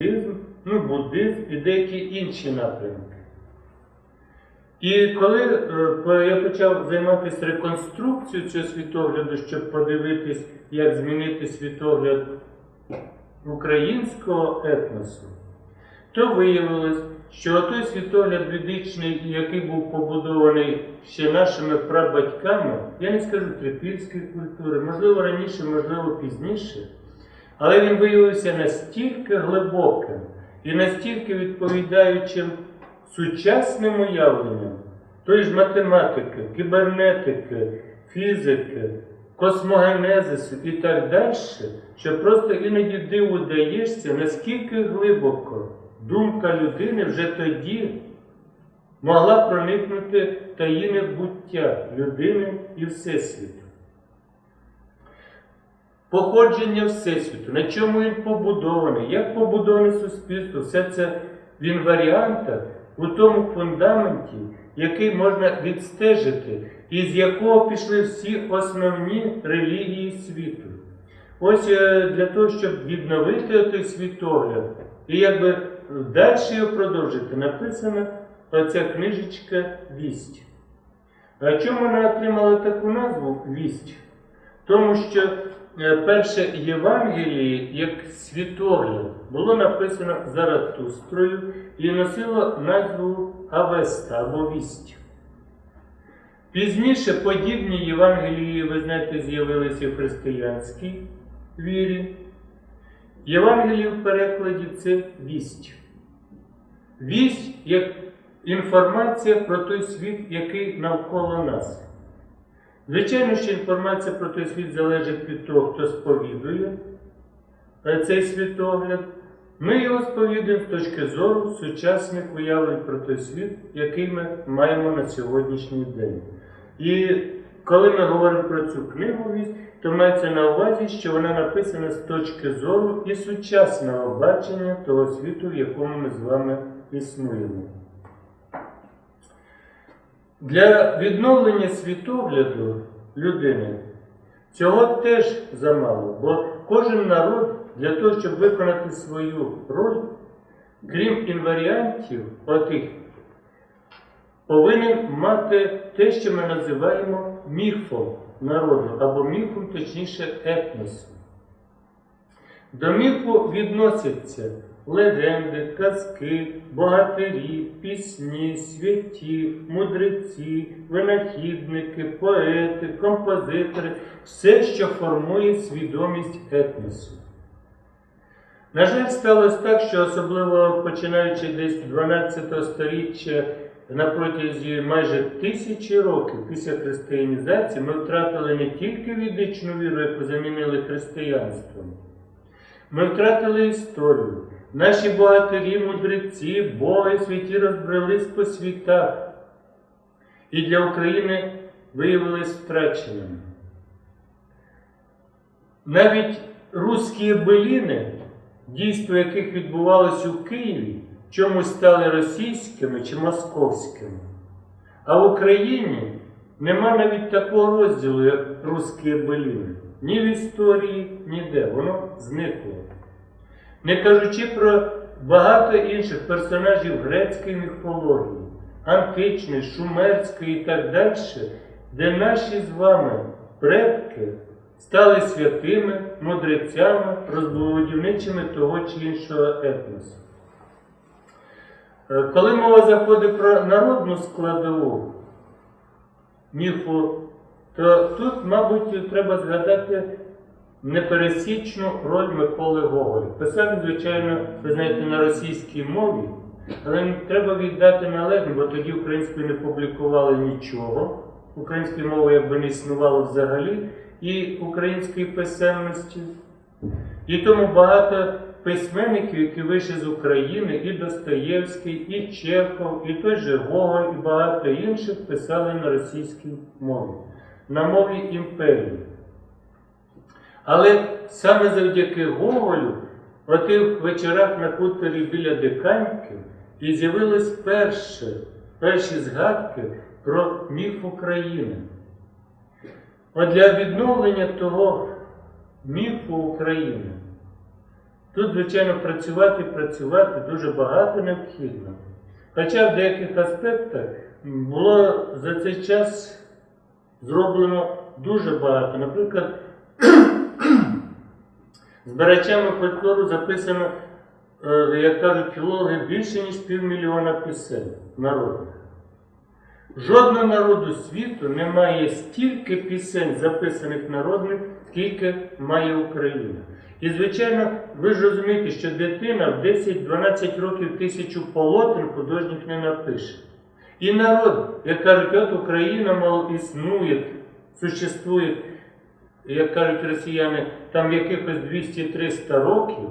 буддизм, ну, буддизм і деякі інші напрямки. І коли е, я почав займатися реконструкцією цього світогляду, щоб подивитись, як змінити світогляд українського етносу, то виявилось, що той світогляд ведичний, який був побудований ще нашими прабатьками, я не скажу трипільської культури, можливо раніше, можливо пізніше, але він виявився настільки глибоким і настільки відповідаючим сучасним уявленням тої ж математики, кібернетики, фізики, космогенезису і так далі, що просто іноді диву даєшся, наскільки глибоко думка людини вже тоді могла проникнути в таїни буття людини і Всесвіту. Походження Всесвіту, на чому він побудований, як побудоване суспільство, все це в інваріантах, у тому фундаменті, який можна відстежити, і з якого пішли всі основні релігії світу. Ось е, для того, щоб відновити той світогляд і якби далі його продовжити, написана оця книжечка Вість. А чому вона отримала таку назву Вість? Тому що перше Євангеліє як світогляд було написано Заратустрою і носило назву Авеста або Вість. Пізніше подібні Євангелії, ви знаєте, з'явилися в християнській вірі. Євангеліє в перекладі це вість. Вість як інформація про той світ, який навколо нас. Звичайно, що інформація про той світ залежить від того, хто сповідує е, цей світогляд. Ми його сповідуємо з точки зору сучасних уявлень про той світ, який ми маємо на сьогоднішній день. І коли ми говоримо про цю книгу то мається на увазі, що вона написана з точки зору і сучасного бачення того світу, в якому ми з вами існуємо. Для відновлення світогляду людини цього теж замало, бо кожен народ для того, щоб виконати свою роль, крім інваріантів, отих, повинен мати те, що ми називаємо міфом народу, або міфом, точніше, етносу. До міфу відносяться легенди, казки, богатирі, пісні, святі, мудреці, винахідники, поети, композитори, все, що формує свідомість етносу. На жаль, сталося так, що особливо починаючи десь 12 століття на протязі майже тисячі років після християнізації ми втратили не тільки ведичну віру, яку замінили християнством, ми втратили історію. Наші богатирі, мудреці, боги святі розбрелись по світах і для України виявились втраченими. Навіть русські беліни, дійство яких відбувалося у Києві, чомусь стали російськими чи московськими. А в Україні нема навіть такого розділу, як русські беліни. Ні в історії, ніде. Воно зникло. Не кажучи про багато інших персонажів грецької міфології, античної, шумерської і так далі, де наші з вами предки стали святими, мудрецями, розбудівничими того чи іншого етносу. Е, Коли мова заходить про народну складову міфу, то тут, мабуть, треба згадати непересічну роль Миколи Гоголя. Писав, звичайно, ви знаєте, на російській мові, але треба віддати належне, бо тоді українською не публікували нічого. Української мови якби не існувало взагалі, і української писемності. І тому багато письменників, які вийшли з України, і Достоєвський, і Чехов, і той же Гоголь, і багато інших писали на російській мові, на мові імперії. Але саме завдяки Гоголю, в тих вечорах на хуторі біля Диканьки, і з'явились перші, перші згадки про міф України. От для відновлення того міфу України Тут, звичайно, працювати, працювати дуже багато необхідно. Хоча в деяких аспектах було за цей час зроблено дуже багато. Наприклад, збирачами фольклору записано, е, як кажуть філологи, більше ніж півмільйона пісень народних. Жодного народу світу не має стільки пісень, записаних народних, скільки має Україна. І, звичайно, ви ж розумієте, що дитина в 10-12 років тисячу полотен художник не напише. І народ, як кажуть, от Україна, мол, існує, существує, як кажуть росіяни, там якихось 200-300 років.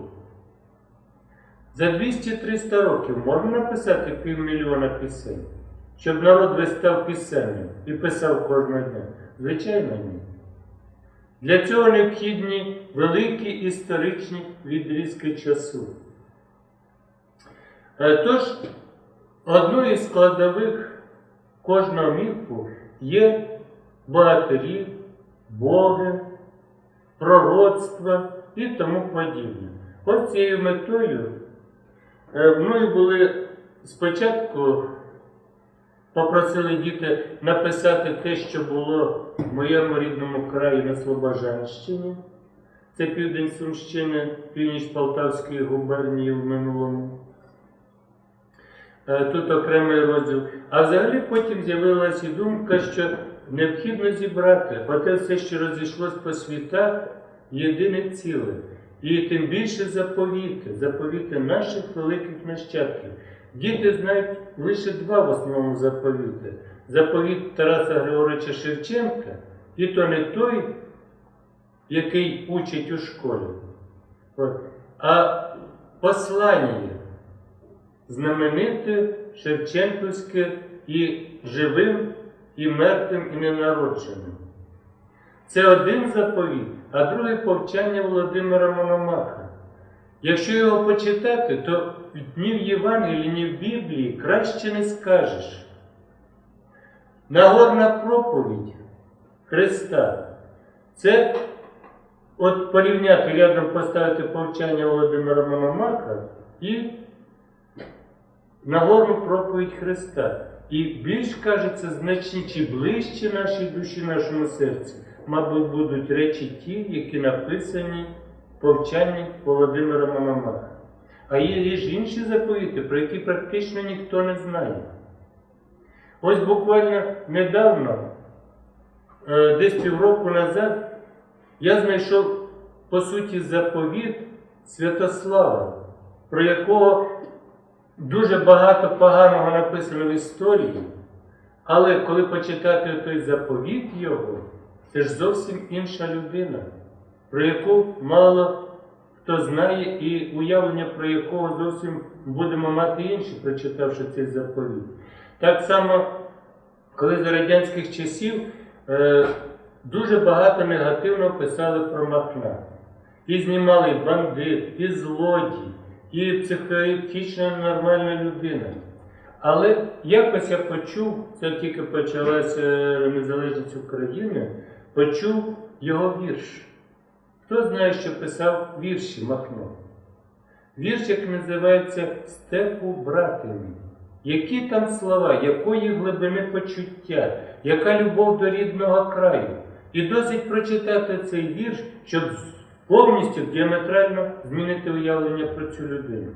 За 200-300 років можна написати півмільйона пісень, щоб народ весь став і писав кожного дня? Звичайно, ні. Для цього необхідні великі історичні відрізки часу. Е, Тож, одною із складових кожного міфу є богатирі, боги, пророцтва і тому подібне. Ось цією метою е, мною були спочатку попросили діти написати те, що було в моєму рідному краї на Слобожанщині. Це південь Сумщини, північ Полтавської губернії в минулому. Е, Тут окремий розділ. А взагалі потім з'явилася думка, що необхідно зібрати оте все, що розійшлось по світах, єдине ціле. І тим більше заповіти, заповіти наших великих нащадків. Діти знають лише два в основному заповіти. Заповіт Тараса Григоровича Шевченка, і то не той, який учить у школі, а послання знамените Шевченківське і живим, і мертвим, і ненародженим. Це один заповіт, а другий повчання Володимира Мономаха. Якщо його почитати, то ні в Євангелії, ні в Біблії краще не скажеш. Нагорна проповідь Христа це от порівняти рядом поставити повчання Володимира Мономаха і Нагорну проповідь Христа. І більш кажеться, значніші ближче нашій душі, нашому серцю, мабуть, будуть речі ті, які написані в повчанні Володимира Мономаха. А є ж інші заповіти, про які практично ніхто не знає. Ось буквально недавно, е, десь півроку назад, я знайшов, по суті, заповіт Святослава, про якого дуже багато поганого написано в історії. Але коли почитати той заповіт його, це ж зовсім інша людина, про яку мало хто знає, і уявлення про якого зовсім будемо мати інші, прочитавши цей заповіт. Так само, коли за радянських часів е, дуже багато негативно писали про Махна. І знімали бандит, і злодій, і психологічно нормальна людина. Але якось я почув, це тільки почалася незалежність України, почув його вірш. Хто знає, що писав вірші Махно? Віршик називається Степу брати. Які там слова, якої глибини почуття, яка любов до рідного краю. І досить прочитати цей вірш, щоб повністю діаметрально змінити уявлення про цю людину.